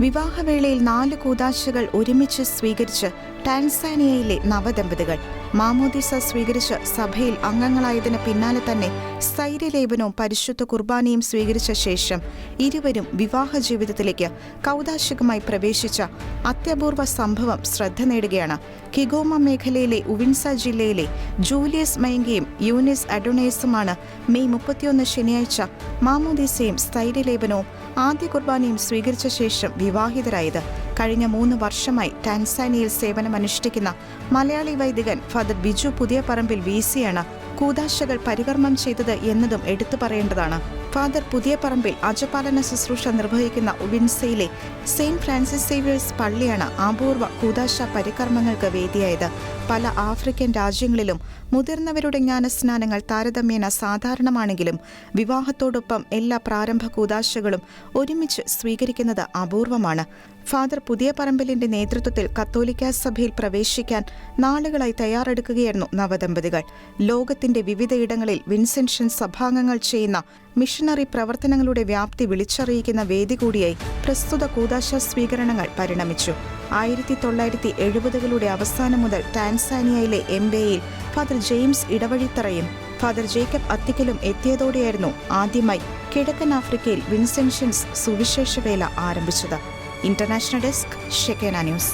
വിവാഹവേളയിൽ നാല് കൂതാശകൾ ഒരുമിച്ച് സ്വീകരിച്ച് ടാൻസാനിയയിലെ നവദമ്പതികൾ. മാമോദിസ സ്വീകരിച്ച് സഭയിൽ അംഗങ്ങളായതിന് പിന്നാലെ തന്നെ സ്ഥൈര്യലേപനവും പരിശുദ്ധ കുർബാനയും സ്വീകരിച്ച ശേഷം ഇരുവരും വിവാഹ ജീവിതത്തിലേക്ക് കൗതാശികമായി പ്രവേശിച്ച അത്യപൂർവ സംഭവം ശ്രദ്ധ നേടുകയാണ്. കിഗോമ മേഖലയിലെ ഉവിൻസ ജില്ലയിലെ ജൂലിയസ് മയങ്കയും യൂനിസ് അഡോണേസുമാണ് മെയ് മുപ്പത്തിയൊന്ന് ശനിയാഴ്ച മാമോദീസയും സ്ഥൈര്യലേപനവും ആദ്യ കുർബാനയും സ്വീകരിച്ച ശേഷം വിവാഹിതരായത്. കഴിഞ്ഞ മൂന്ന് വർഷമായി ടാൻസാനിയയിൽ സേവനമനുഷ്ഠിക്കുന്ന മലയാളി വൈദികൻ ഫാദർ ബിജു പുതിയ പറമ്പിൽ വി സിയാണ് കൂതാശകൾ പരികർമ്മം ചെയ്തത് എന്നതും എടുത്തു പറയേണ്ടതാണ്. ഫാദർ പുതിയ പറമ്പിൽ അജപാലന ശുശ്രൂഷ നിർവഹിക്കുന്ന ഉവിൻസയിലെ സെയിന്റ് ഫ്രാൻസിസ് സേവിയേഴ്സ് പള്ളിയാണ് അപൂർവ കൂതാശ പരികർമ്മങ്ങൾക്ക് വേദിയായത്. പല ആഫ്രിക്കൻ രാജ്യങ്ങളിലും മുതിർന്നവരുടെ ജ്ഞാനസ്നാനങ്ങൾ താരതമ്യേന സാധാരണമാണെങ്കിലും വിവാഹത്തോടൊപ്പം എല്ലാ പ്രാരംഭ കൂതാശകളും ഒരുമിച്ച് സ്വീകരിക്കുന്നത് അപൂർവമാണ്. ഫാദർ പുതിയ പറമ്പലിന്റെ നേതൃത്വത്തിൽ കത്തോലിക്ക സഭയിൽ പ്രവേശിക്കാൻ നാളുകളായി തയ്യാറെടുക്കുകയായിരുന്നു നവദമ്പതികൾ. ലോകത്തിന്റെ വിവിധയിടങ്ങളിൽ വിൻസെൻഷൻ സഭാംഗങ്ങൾ ചെയ്യുന്ന മിഷണറി പ്രവർത്തനങ്ങളുടെ വ്യാപ്തി വിളിച്ചറിയിക്കുന്ന വേദി കൂടിയായി പ്രസ്തുത കൂതാശ സ്വീകരണങ്ങൾ പരിണമിച്ചു. ആയിരത്തി തൊള്ളായിരത്തി എഴുപതുകളുടെ അവസാനം മുതൽ ടാൻസാനിയയിലെ എംബെയിൽ ഫാദർ ജെയിംസ് ഇടവഴിത്തറയും ഫാദർ ജേക്കബ് അത്തിക്കലും എത്തിയതോടെയായിരുന്നു ആദ്യമായി കിഴക്കൻ ആഫ്രിക്കയിൽ വിൻസെൻഷൻസ് സുവിശേഷവേല ആരംഭിച്ചത്. International desk Shekinah news.